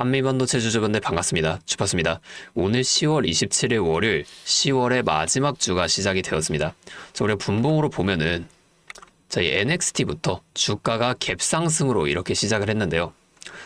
한미반도체 주주분들 반갑습니다. 주파수입니다. 오늘 10월 27일 월요일 10월의 마지막 주가 시작이 되었습니다. 자, 우리가 분봉으로 보면은 저희 NXT부터 주가가 갭상승으로 이렇게 시작을 했는데요.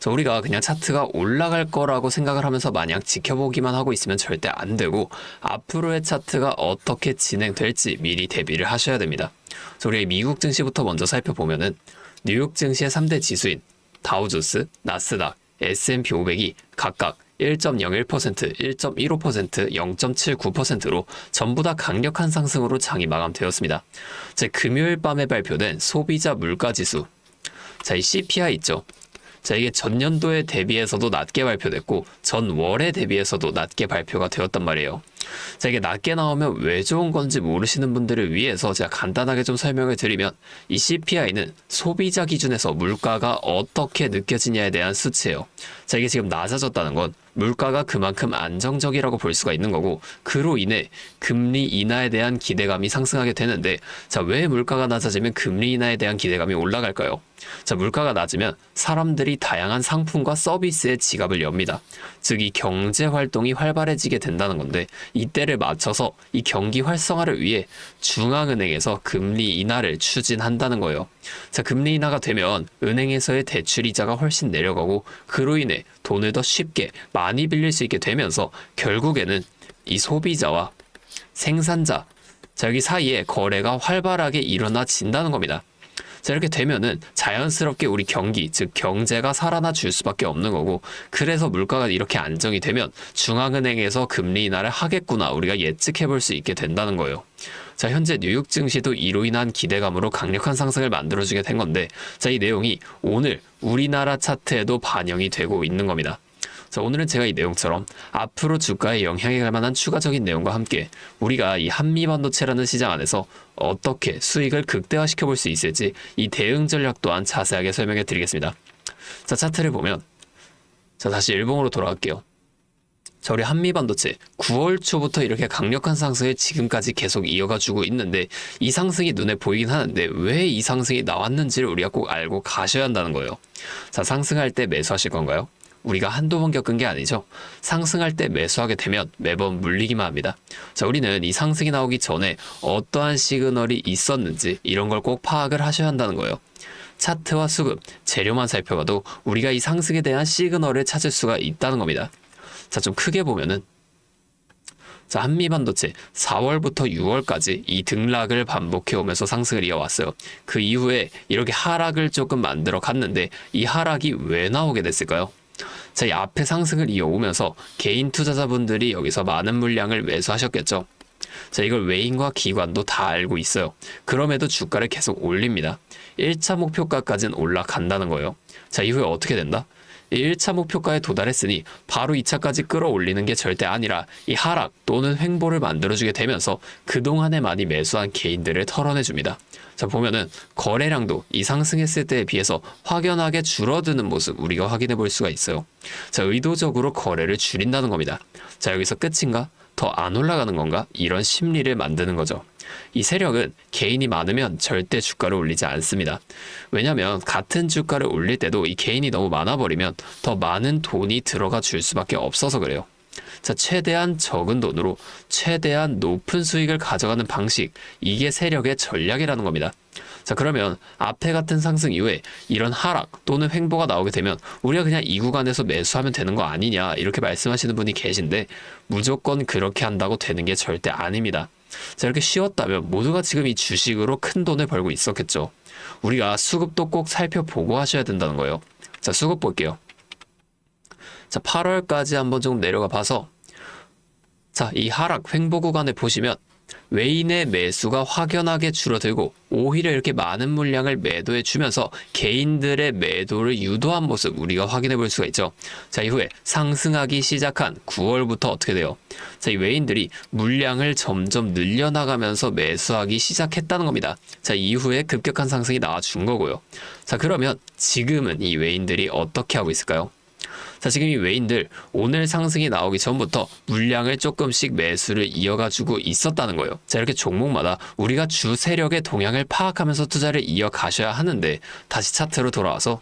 자, 우리가 그냥 차트가 올라갈 거라고 생각을 하면서 마냥 지켜보기만 하고 있으면 절대 안 되고 앞으로의 차트가 어떻게 진행될지 미리 대비를 하셔야 됩니다. 자, 우리 미국 증시부터 먼저 살펴보면은 뉴욕 증시의 3대 지수인 다우조스, 나스닥, S&P 500이 각각 1.01%, 1.15%, 0.79%로 전부 다 강력한 상승으로 장이 마감되었습니다. 제 금요일 밤에 발표된 소비자 물가 지수. 자, 이 CPI 있죠. 자, 이게 전년도에 대비해서도 낮게 발표됐고 전월에 대비해서도 낮게 발표가 되었단 말이에요. 자, 이게 낮게 나오면 왜 좋은 건지 모르시는 분들을 위해서 제가 간단하게 좀 설명을 드리면 이 CPI는 소비자 기준에서 물가가 어떻게 느껴지냐에 대한 수치예요. 자, 이게 지금 낮아졌다는 건 물가가 그만큼 안정적이라고 볼 수가 있는 거고 그로 인해 금리 인하에 대한 기대감이 상승하게 되는데 자, 왜 물가가 낮아지면 금리 인하에 대한 기대감이 올라갈까요? 자, 물가가 낮으면 사람들이 다양한 상품과 서비스에 지갑을 엽니다. 즉, 이 경제 활동이 활발해지게 된다는 건데, 이때를 맞춰서 이 경기 활성화를 위해 중앙은행에서 금리 인하를 추진한다는 거예요. 자, 금리 인하가 되면 은행에서의 대출 이자가 훨씬 내려가고, 그로 인해 돈을 더 쉽게 많이 빌릴 수 있게 되면서 결국에는 이 소비자와 생산자, 자, 여기 사이에 거래가 활발하게 일어나진다는 겁니다. 자, 이렇게 되면은 자연스럽게 우리 경기, 즉 경제가 살아나 줄 수밖에 없는 거고, 그래서 물가가 이렇게 안정이 되면 중앙은행에서 금리 인하를 하겠구나 우리가 예측해 볼 수 있게 된다는 거예요. 자, 현재 뉴욕 증시도 이로 인한 기대감으로 강력한 상승을 만들어주게 된 건데, 자, 이 내용이 오늘 우리나라 차트에도 반영이 되고 있는 겁니다. 자, 오늘은 제가 이 내용처럼 앞으로 주가에 영향이 갈 만한 추가적인 내용과 함께 우리가 이 한미 반도체라는 시장 안에서 어떻게 수익을 극대화시켜 볼 수 있을지 이 대응 전략 또한 자세하게 설명해 드리겠습니다. 자, 차트를 보면 자, 다시 일봉으로 돌아갈게요. 자, 우리 한미 반도체 9월 초부터 이렇게 강력한 상승을 지금까지 계속 이어가주고 있는데 이 상승이 눈에 보이긴 하는데 왜 이 상승이 나왔는지를 우리가 꼭 알고 가셔야 한다는 거예요. 자, 상승할 때 매수하실 건가요? 우리가 한두 번 겪은 게 아니죠. 상승할 때 매수하게 되면 매번 물리기만 합니다. 자, 우리는 이 상승이 나오기 전에 어떠한 시그널이 있었는지 이런 걸 꼭 파악을 하셔야 한다는 거예요. 차트와 수급, 재료만 살펴봐도 우리가 이 상승에 대한 시그널을 찾을 수가 있다는 겁니다. 자, 좀 크게 보면은 자, 한미 반도체 4월부터 6월까지 이 등락을 반복해 오면서 상승을 이어왔어요. 그 이후에 이렇게 하락을 조금 만들어 갔는데 이 하락이 왜 나오게 됐을까요? 자, 이 앞에 상승을 이어오면서 개인 투자자분들이 여기서 많은 물량을 매수하셨겠죠. 자, 이걸 외인과 기관도 다 알고 있어요. 그럼에도 주가를 계속 올립니다. 1차 목표가까지는 올라간다는 거예요. 자, 이후에 어떻게 된다? 1차 목표가에 도달했으니 바로 2차까지 끌어올리는 게 절대 아니라 이 하락 또는 횡보를 만들어주게 되면서 그동안에 많이 매수한 개인들을 털어내줍니다. 자, 보면은 거래량도 이 상승했을 때에 비해서 확연하게 줄어드는 모습 우리가 확인해 볼 수가 있어요. 자, 의도적으로 거래를 줄인다는 겁니다. 자, 여기서 끝인가? 더 안 올라가는 건가? 이런 심리를 만드는 거죠. 이 세력은 개인이 많으면 절대 주가를 올리지 않습니다. 왜냐하면 같은 주가를 올릴 때도 이 개인이 너무 많아버리면 더 많은 돈이 들어가 줄 수밖에 없어서 그래요. 자, 최대한 적은 돈으로 최대한 높은 수익을 가져가는 방식, 이게 세력의 전략이라는 겁니다. 자, 그러면 앞에 같은 상승 이후에 이런 하락 또는 횡보가 나오게 되면 우리가 그냥 이 구간에서 매수하면 되는 거 아니냐, 이렇게 말씀하시는 분이 계신데 무조건 그렇게 한다고 되는 게 절대 아닙니다. 자, 이렇게 쉬웠다면 모두가 지금 이 주식으로 큰 돈을 벌고 있었겠죠. 우리가 수급도 꼭 살펴보고 하셔야 된다는 거예요. 자, 수급 볼게요. 자, 8월까지 한번 좀 내려가 봐서 자, 이 하락 횡보 구간에 보시면 외인의 매수가 확연하게 줄어들고 오히려 이렇게 많은 물량을 매도해 주면서 개인들의 매도를 유도한 모습 우리가 확인해 볼 수가 있죠. 자, 이후에 상승하기 시작한 9월부터 어떻게 돼요? 자, 이 외인들이 물량을 점점 늘려나가면서 매수하기 시작했다는 겁니다. 자, 이후에 급격한 상승이 나와준 거고요. 자, 그러면 지금은 이 외인들이 어떻게 하고 있을까요? 자, 지금 이 외인들 오늘 상승이 나오기 전부터 물량을 조금씩 매수를 이어가지고 있었다는 거예요. 자, 이렇게 종목마다 우리가 주 세력의 동향을 파악하면서 투자를 이어가셔야 하는데 다시 차트로 돌아와서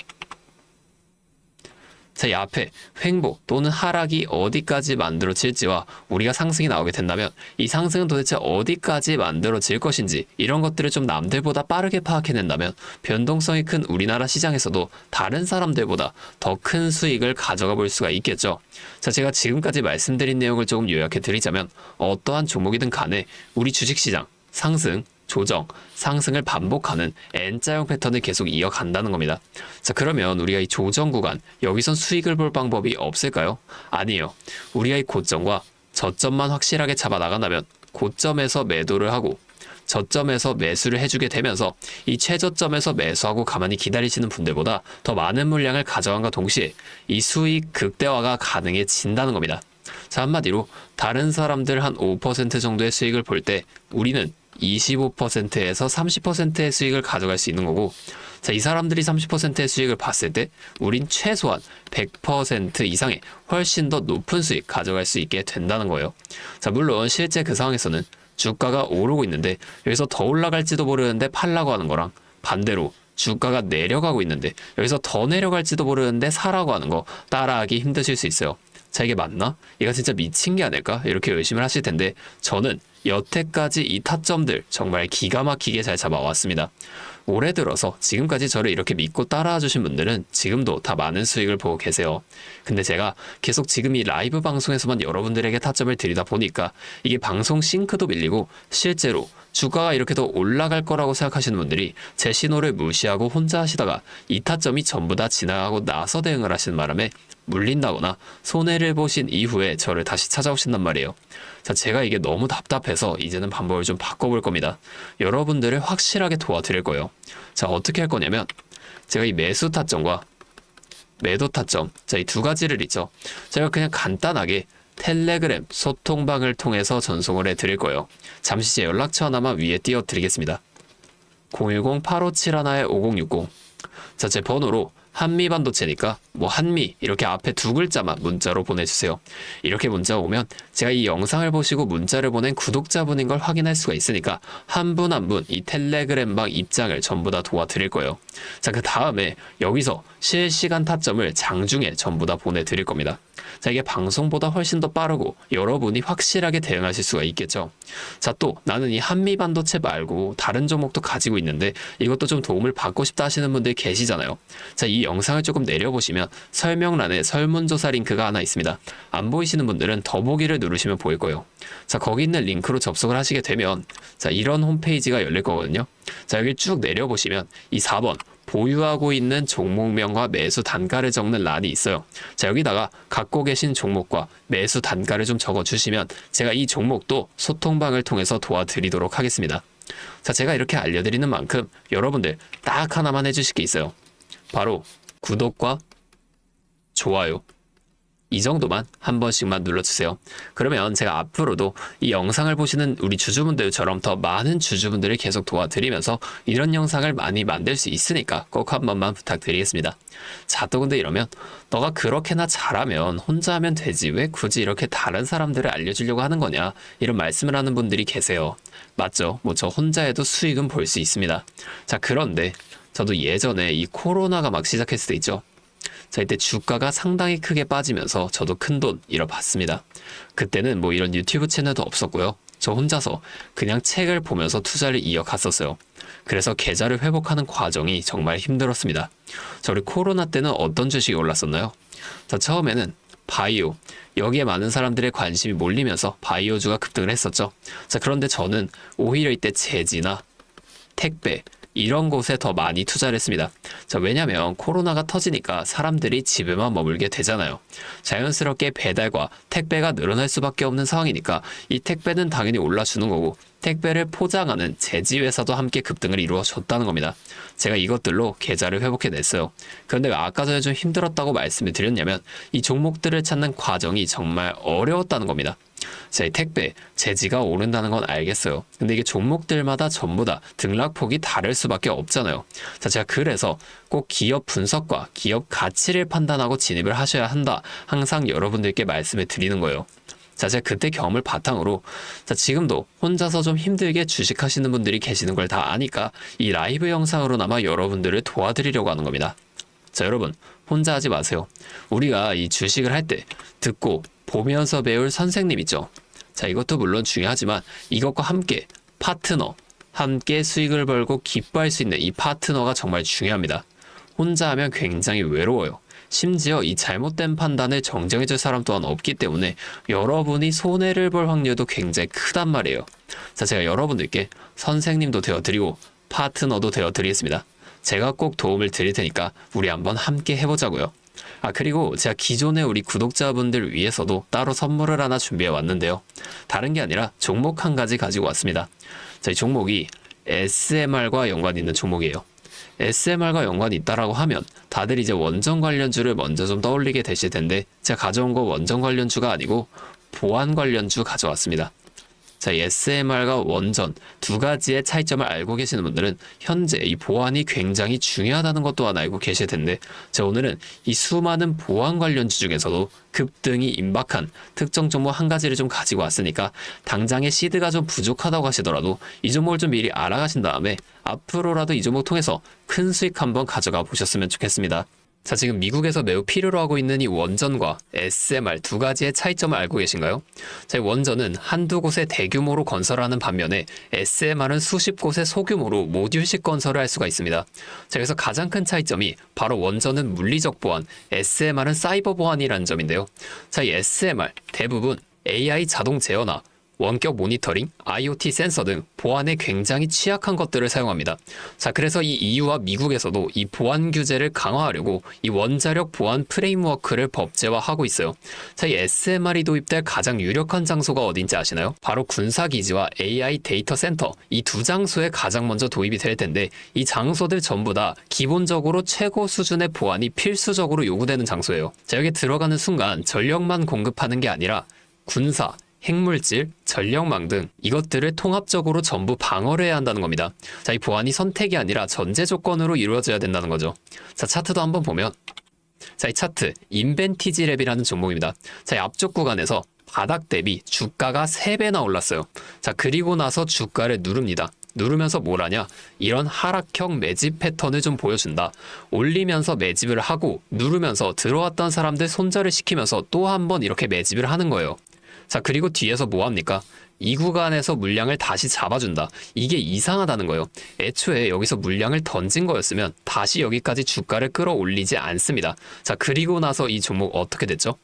자, 이 앞에 횡보 또는 하락이 어디까지 만들어질지와 우리가 상승이 나오게 된다면 이 상승은 도대체 어디까지 만들어질 것인지 이런 것들을 좀 남들보다 빠르게 파악해낸다면 변동성이 큰 우리나라 시장에서도 다른 사람들보다 더 큰 수익을 가져가 볼 수가 있겠죠. 자, 제가 지금까지 말씀드린 내용을 조금 요약해 드리자면 어떠한 종목이든 간에 우리 주식시장 상승, 조정, 상승을 반복하는 N자형 패턴을 계속 이어간다는 겁니다. 자, 그러면 우리가 이 조정 구간, 여기선 수익을 볼 방법이 없을까요? 아니에요. 우리가 이 고점과 저점만 확실하게 잡아 나간다면 고점에서 매도를 하고 저점에서 매수를 해주게 되면서 이 최저점에서 매수하고 가만히 기다리시는 분들보다 더 많은 물량을 가져간과 동시에 이 수익 극대화가 가능해진다는 겁니다. 자, 한마디로 다른 사람들 한 5% 정도의 수익을 볼 때 우리는 25%에서 30%의 수익을 가져갈 수 있는 거고 자, 이 사람들이 30%의 수익을 봤을 때 우린 최소한 100% 이상의 훨씬 더 높은 수익 가져갈 수 있게 된다는 거예요. 자, 물론 실제 그 상황에서는 주가가 오르고 있는데 여기서 더 올라갈지도 모르는데 팔라고 하는 거랑 반대로 주가가 내려가고 있는데 여기서 더 내려갈지도 모르는데 사라고 하는 거 따라하기 힘드실 수 있어요. 자 이게 맞나? 얘가 진짜 미친 게 아닐까? 이렇게 열심히 하실 텐데 저는 여태까지 이 타점들 정말 기가 막히게 잘 잡아왔습니다. 올해 들어서 지금까지 저를 이렇게 믿고 따라와 주신 분들은 지금도 다 많은 수익을 보고 계세요. 근데 제가 계속 지금 이 라이브 방송에서만 여러분들에게 타점을 드리다 보니까 이게 방송 싱크도 밀리고 실제로 주가가 이렇게 더 올라갈 거라고 생각하시는 분들이 제 신호를 무시하고 혼자 하시다가 이 타점이 전부 다 지나가고 나서 대응을 하시는 바람에 물린다거나 손해를 보신 이후에 저를 다시 찾아오신단 말이에요. 자, 제가 이게 너무 답답해서 이제는 방법을 좀 바꿔볼 겁니다. 여러분들을 확실하게 도와드릴 거예요. 자, 어떻게 할 거냐면 제가 이 매수 타점과 매도 타점, 자, 이 두 가지를 있죠. 제가 그냥 간단하게 텔레그램 소통방을 통해서 전송을 해 드릴 거예요. 잠시 제 연락처 하나만 위에 띄워 드리겠습니다. 010-8571-5060. 자, 제 번호로 한미 반도체니까 뭐 한미 이렇게 앞에 두 글자만 문자로 보내주세요. 이렇게 문자 오면 제가 이 영상을 보시고 문자를 보낸 구독자분인 걸 확인할 수가 있으니까 한 분 한 분 이 텔레그램방 입장을 전부 다 도와드릴 거예요. 자, 그 다음에 여기서 실시간 타점을 장중에 전부 다 보내드릴 겁니다. 자, 이게 방송보다 훨씬 더 빠르고 여러분이 확실하게 대응하실 수가 있겠죠. 자, 또 나는 이 한미 반도체 말고 다른 종목도 가지고 있는데 이것도 좀 도움을 받고 싶다 하시는 분들 계시잖아요. 자, 이 영상을 조금 내려보시면 설명란에 설문조사 링크가 하나 있습니다. 안 보이시는 분들은 더보기를 누르시면 보일 거예요. 자, 거기 있는 링크로 접속을 하시게 되면 자, 이런 홈페이지가 열릴 거거든요. 자, 여기 쭉 내려보시면 이 4번 보유하고 있는 종목명과 매수 단가를 적는 란이 있어요. 자, 여기다가 갖고 계신 종목과 매수 단가를 좀 적어 주시면 제가 이 종목도 소통방을 통해서 도와드리도록 하겠습니다. 자, 제가 이렇게 알려드리는 만큼 여러분들 딱 하나만 해주실 게 있어요. 바로 구독과 좋아요. 이 정도만 한 번씩만 눌러주세요. 그러면 제가 앞으로도 이 영상을 보시는 우리 주주분들처럼 더 많은 주주분들을 계속 도와드리면서 이런 영상을 많이 만들 수 있으니까 꼭 한 번만 부탁드리겠습니다. 자, 또 근데 이러면 너가 그렇게나 잘하면 혼자 하면 되지 왜 굳이 이렇게 다른 사람들을 알려주려고 하는 거냐 이런 말씀을 하는 분들이 계세요. 맞죠? 뭐 저 혼자 해도 수익은 볼 수 있습니다. 자, 그런데 저도 예전에 이 코로나가 막 시작했을 때 있죠. 자, 이때 주가가 상당히 크게 빠지면서 저도 큰 돈 잃어봤습니다. 그때는 뭐 이런 유튜브 채널도 없었고요. 저 혼자서 그냥 책을 보면서 투자를 이어갔었어요. 그래서 계좌를 회복하는 과정이 정말 힘들었습니다. 저 우리 코로나 때는 어떤 주식이 올랐었나요? 자, 처음에는 바이오. 여기에 많은 사람들의 관심이 몰리면서 바이오주가 급등을 했었죠. 자, 그런데 저는 오히려 이때 제지나 택배, 이런 곳에 더 많이 투자를 했습니다. 자, 왜냐면 코로나가 터지니까 사람들이 집에만 머물게 되잖아요. 자연스럽게 배달과 택배가 늘어날 수밖에 없는 상황이니까 이 택배는 당연히 올라주는 거고 택배를 포장하는 제지 회사도 함께 급등을 이루어 줬다는 겁니다. 제가 이것들로 계좌를 회복해 냈어요. 그런데 아까 전에 좀 힘들었다고 말씀을 드렸냐면 이 종목들을 찾는 과정이 정말 어려웠다는 겁니다. 제 택배, 재지가 오른다는 건 알겠어요. 근데 이게 종목들마다 전부 다 등락폭이 다를 수밖에 없잖아요. 자, 제가 그래서 꼭 기업 분석과 기업 가치를 판단하고 진입을 하셔야 한다. 항상 여러분들께 말씀을 드리는 거예요. 자, 제가 그때 경험을 바탕으로, 자, 지금도 혼자서 좀 힘들게 주식하시는 분들이 계시는 걸 다 아니까 이 라이브 영상으로나마 여러분들을 도와드리려고 하는 겁니다. 자, 여러분, 혼자 하지 마세요. 우리가 이 주식을 할 때 듣고 보면서 배울 선생님 있죠. 자, 이것도 물론 중요하지만 이것과 함께 파트너, 함께 수익을 벌고 기뻐할 수 있는 이 파트너가 정말 중요합니다. 혼자 하면 굉장히 외로워요. 심지어 이 잘못된 판단을 정정해줄 사람 또한 없기 때문에 여러분이 손해를 볼 확률도 굉장히 크단 말이에요. 자, 제가 여러분들께 선생님도 되어드리고 파트너도 되어드리겠습니다. 제가 꼭 도움을 드릴 테니까 우리 한번 함께 해보자고요. 아, 그리고 제가 기존의 우리 구독자분들 위해서도 따로 선물을 하나 준비해 왔는데요. 다른 게 아니라 종목 한 가지 가지고 왔습니다. 자, 이 종목이 SMR과 연관 있는 종목이에요. SMR과 연관이 있다라고 하면 다들 이제 원전 관련주를 먼저 좀 떠올리게 되실 텐데 제가 가져온 거 원전 관련주가 아니고 보안 관련주 가져왔습니다. 자, 이 SMR과 원전 두 가지의 차이점을 알고 계시는 분들은 현재 이 보안이 굉장히 중요하다는 것 또한 알고 계실 텐데, 자, 오늘은 이 수많은 보안 관련주 중에서도 급등이 임박한 특정 종목 한 가지를 좀 가지고 왔으니까 당장의 시드가 좀 부족하다고 하시더라도 이 종목을 좀 미리 알아가신 다음에 앞으로라도 이 종목 통해서 큰 수익 한번 가져가 보셨으면 좋겠습니다. 자, 지금 미국에서 매우 필요로 하고 있는 이 원전과 SMR 두 가지의 차이점을 알고 계신가요? 자, 이 원전은 한두 곳에 대규모로 건설하는 반면에 SMR은 수십 곳에 소규모로 모듈식 건설을 할 수가 있습니다. 자, 그래서 가장 큰 차이점이 바로 원전은 물리적 보안, SMR은 사이버 보안이라는 점인데요. 자, 이 SMR 대부분 AI 자동 제어나 원격 모니터링, IoT 센서 등 보안에 굉장히 취약한 것들을 사용합니다. 자, 그래서 이 EU와 미국에서도 이 보안 규제를 강화하려고 이 원자력 보안 프레임워크를 법제화하고 있어요. 자, 이 SMR이 도입될 가장 유력한 장소가 어딘지 아시나요? 바로 군사기지와 AI 데이터 센터 이 두 장소에 가장 먼저 도입이 될 텐데 이 장소들 전부 다 기본적으로 최고 수준의 보안이 필수적으로 요구되는 장소예요. 자, 여기 들어가는 순간 전력만 공급하는 게 아니라 군사, 핵물질, 전력망 등 이것들을 통합적으로 전부 방어를 해야 한다는 겁니다. 자, 이 보안이 선택이 아니라 전제 조건으로 이루어져야 된다는 거죠. 자, 차트도 한번 보면 자, 이 차트 인벤티지 랩이라는 종목입니다. 자, 이 앞쪽 구간에서 바닥 대비 주가가 3배나 올랐어요. 자, 그리고 나서 주가를 누릅니다. 누르면서 뭘 하냐? 이런 하락형 매집 패턴을 좀 보여준다. 올리면서 매집을 하고 누르면서 들어왔던 사람들 손절을 시키면서 또 한 번 이렇게 매집을 하는 거예요. 자, 그리고 뒤에서 뭐 합니까? 이 구간에서 물량을 다시 잡아준다. 이게 이상하다는 거예요. 애초에 여기서 물량을 던진 거였으면 다시 여기까지 주가를 끌어올리지 않습니다. 자, 그리고 나서 이 종목 어떻게 됐죠?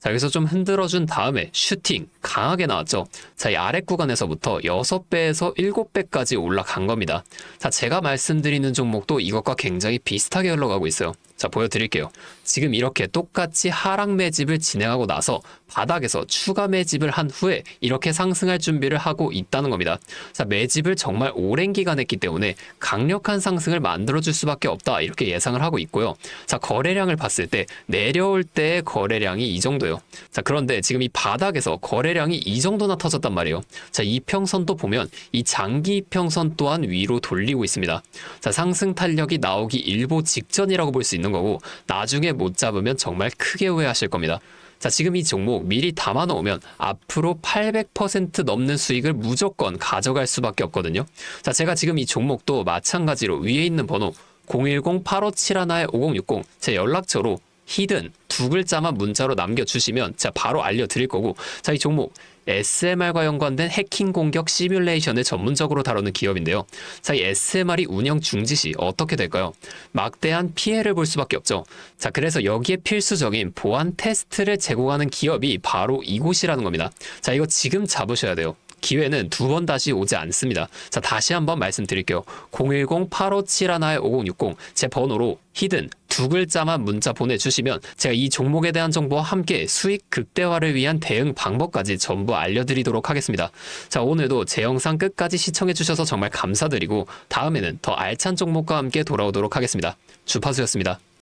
자, 여기서 좀 흔들어준 다음에 슈팅 강하게 나왔죠. 자, 이 아래 구간에서부터 6배에서 7배까지 올라간 겁니다. 자, 제가 말씀드리는 종목도 이것과 굉장히 비슷하게 흘러가고 있어요. 자, 보여드릴게요. 지금 이렇게 똑같이 하락 매집을 진행하고 나서 바닥에서 추가 매집을 한 후에 이렇게 상승할 준비를 하고 있다는 겁니다. 자, 매집을 정말 오랜 기간 했기 때문에 강력한 상승을 만들어줄 수밖에 없다. 이렇게 예상을 하고 있고요. 자, 거래량을 봤을 때 내려올 때의 거래량이 이 정도 예요. 자, 그런데 지금 이 바닥에서 거래량이 이 정도나 터졌단 말이에요. 자, 이평선도 보면 이 장기 이평선 또한 위로 돌리고 있습니다. 자, 상승 탄력이 나오기 일보 직전이라고 볼 수 있는 거고 나중에 못 잡으면 정말 크게 후회하실 겁니다. 자, 지금 이 종목 미리 담아 놓으면 앞으로 800% 넘는 수익을 무조건 가져갈 수밖에 없거든요. 자, 제가 지금 이 종목도 마찬가지로 위에 있는 번호 010-8571-5060 제 연락처로 히든 두 글자만 문자로 남겨주시면 제가 바로 알려드릴 거고 자 이 종목 SMR과 연관된 해킹 공격 시뮬레이션을 전문적으로 다루는 기업인데요. 자, 이 SMR이 운영 중지 시 어떻게 될까요? 막대한 피해를 볼 수밖에 없죠. 자, 그래서 여기에 필수적인 보안 테스트를 제공하는 기업이 바로 이곳이라는 겁니다. 자, 이거 지금 잡으셔야 돼요. 기회는 두 번 다시 오지 않습니다. 자, 다시 한번 말씀드릴게요. 010-8571-5060 제 번호로 히든 두 글자만 문자 보내주시면 제가 이 종목에 대한 정보와 함께 수익 극대화를 위한 대응 방법까지 전부 알려드리도록 하겠습니다. 자, 오늘도 제 영상 끝까지 시청해주셔서 정말 감사드리고 다음에는 더 알찬 종목과 함께 돌아오도록 하겠습니다. 주파수였습니다.